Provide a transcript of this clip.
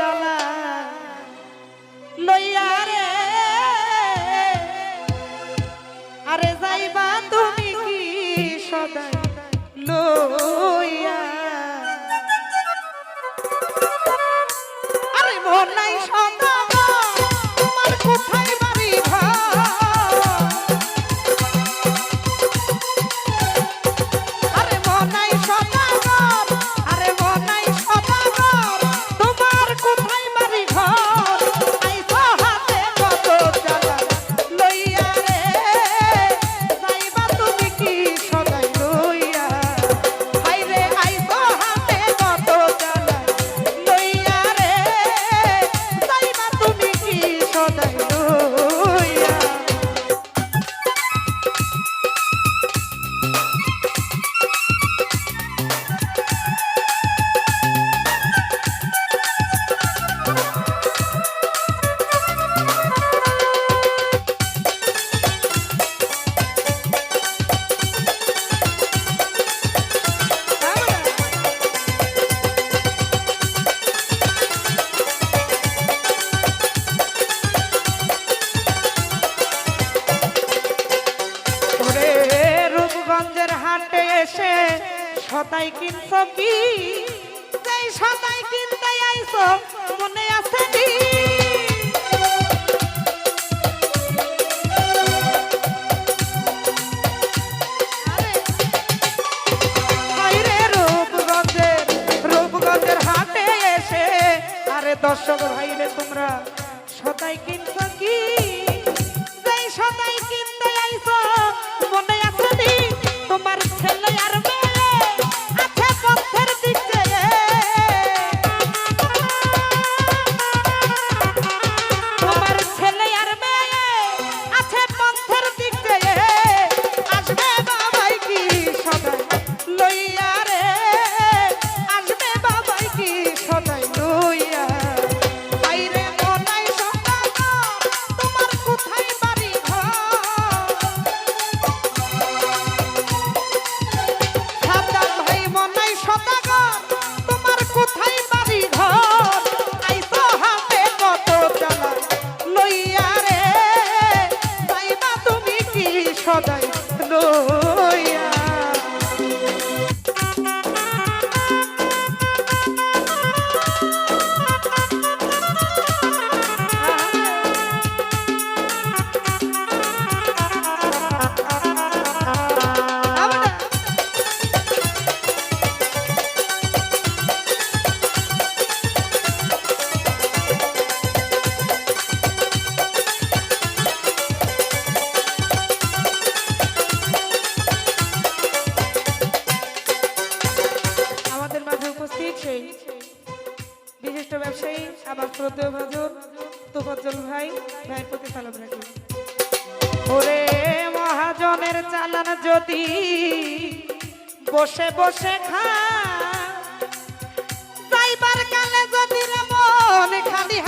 তলা লইয়া রে। আরে যাইবা তুমি কি সদাই লইয়া? আরে মন নাই সদাই দেশে সদাই কিনছ কি সেই সদাই কিনতে আইছ মনে আছে ব্যবসায়ী, আবার শ্রদ্ধেয় ভাজন, তোফাজ্জল ভাই, ভাইয়ের প্রতি সালাম রাখি। ওরে মহাজনের চালান যদি বসে বসে খা যাইবার কালে যদি মন খালি